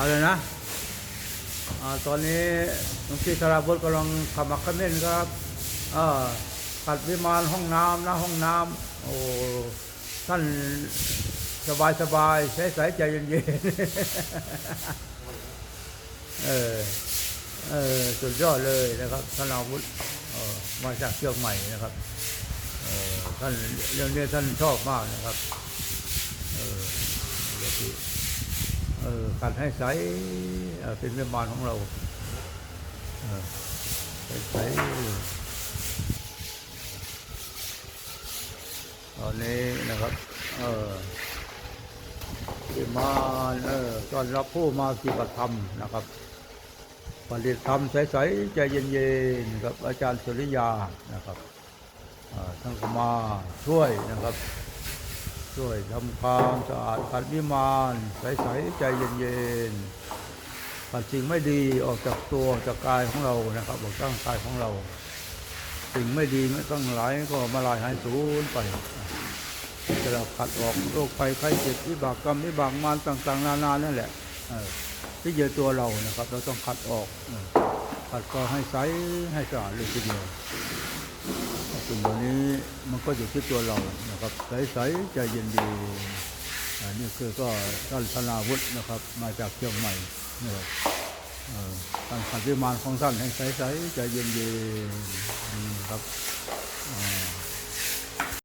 เอาเลยนะอตอนนี้หลวงพี่ธราบุตรกำลังขมักขม้นครับอขัดวิมานห้องน้ำนะห้องน้ำโอ้ท่านสบายสบายใช้สายใจเย็นๆเออเออสุดยอดเลยนะครับธนาวุฒิมาจากเชียงใหม่นะครับท่านเรื่องนี้ท่านชอบมากนะครับ เออ เออการให้ใสเอ่อเป็นเมมานของเราเออใสตอนนี้นะครับ เออที่มาเออตอนรับผู้มาปฏิบัติธรรมนะครับปฏิบัติธรรมใสๆใจเย็นๆครับอาจารย์สุริยานะครับท่านก็มาช่วยนะครับ ช่วยทำความสะอาดขัดวิมานใสๆใจเย็นๆปัดสิ่งไม่ดีออกจากตัวจากกายของเรานะครับออกจากกายของเรา สิ่งไม่ดีไม่ต้องหลายก็มาลายหายสูญไปจะเราขัดออกโรคภัยไข้เจ็บวิบากกรรมวิบากมารต่าง ๆ นานานั่นแหละที่เจอตัวเรานะครับ เราต้องขัดออก ผัดก็ให้ใสให้สะอาดเลยทีเดียวสิ่งเหล่านี้มันก็อยู่ที่ตัวเรานะครับใสๆใจเย็นดีอันนี้คือก็ท่านธนาวุฒินะครับ มาจากเชียงใหม่นะครับการขันวิมานของท่านให้ใสๆใจเย็นๆนี่ครับ